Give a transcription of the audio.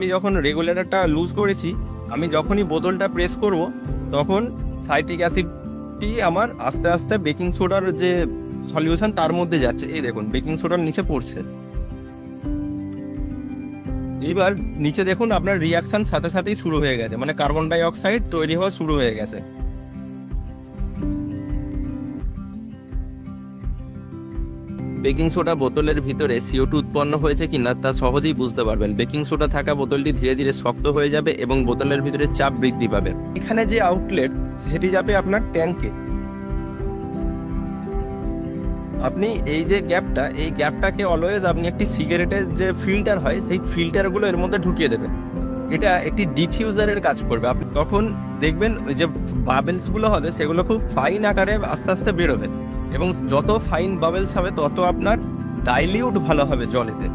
আমি যখন রেগুলেটরটা লুজ করেছি, আমি যখনই বোতলটা প্রেস করব, তখন সাইট্রিক অ্যাসিডটি আমার আস্তে আস্তে বেকিং সোডার যে সলিউশন তার মধ্যে যাচ্ছে। এই দেখুন বেকিং সোডার নিচে পড়ছে। এবার নিচে দেখুন, আপনার রিয়াকশন সাথে সাথেই শুরু হয়ে গেছে। মানে কার্বন ডাই অক্সাইড তৈরি হওয়া শুরু হয়ে গেছে। বেকিং সোডা বোতলের ভিতরে সিও টু উৎপন্ন হয়েছে কিনা তা সহজেই বুঝতে পারবেন। বেকিং সোডা থাকা বোতলটি ধীরে ধীরে শক্ত হয়ে যাবে এবং বোতলের ভিতরে চাপ বৃদ্ধি পাবে। এখানে যে আউটলেট, সেটি যাবে আপনার ট্যাঙ্কে আপনি এই যে গ্যাপটা, এই গ্যাপটাকে অলওয়েজ আপনি একটি সিগারেটের যে ফিল্টার হয়, সেই ফিল্টারগুলো এর মধ্যে ঢুকিয়ে দেবেন। এটা একটি ডিফিউজারের কাজ করবে। আপনি তখন দেখবেন যে বাবেলসগুলো হবে, সেগুলো খুব ফাইন আকারে আস্তে আস্তে বেরোবে। এবং যত ফাইন বাবেলস হবে তত আপনার ডাইলিউট ভালো হবে জলেতে।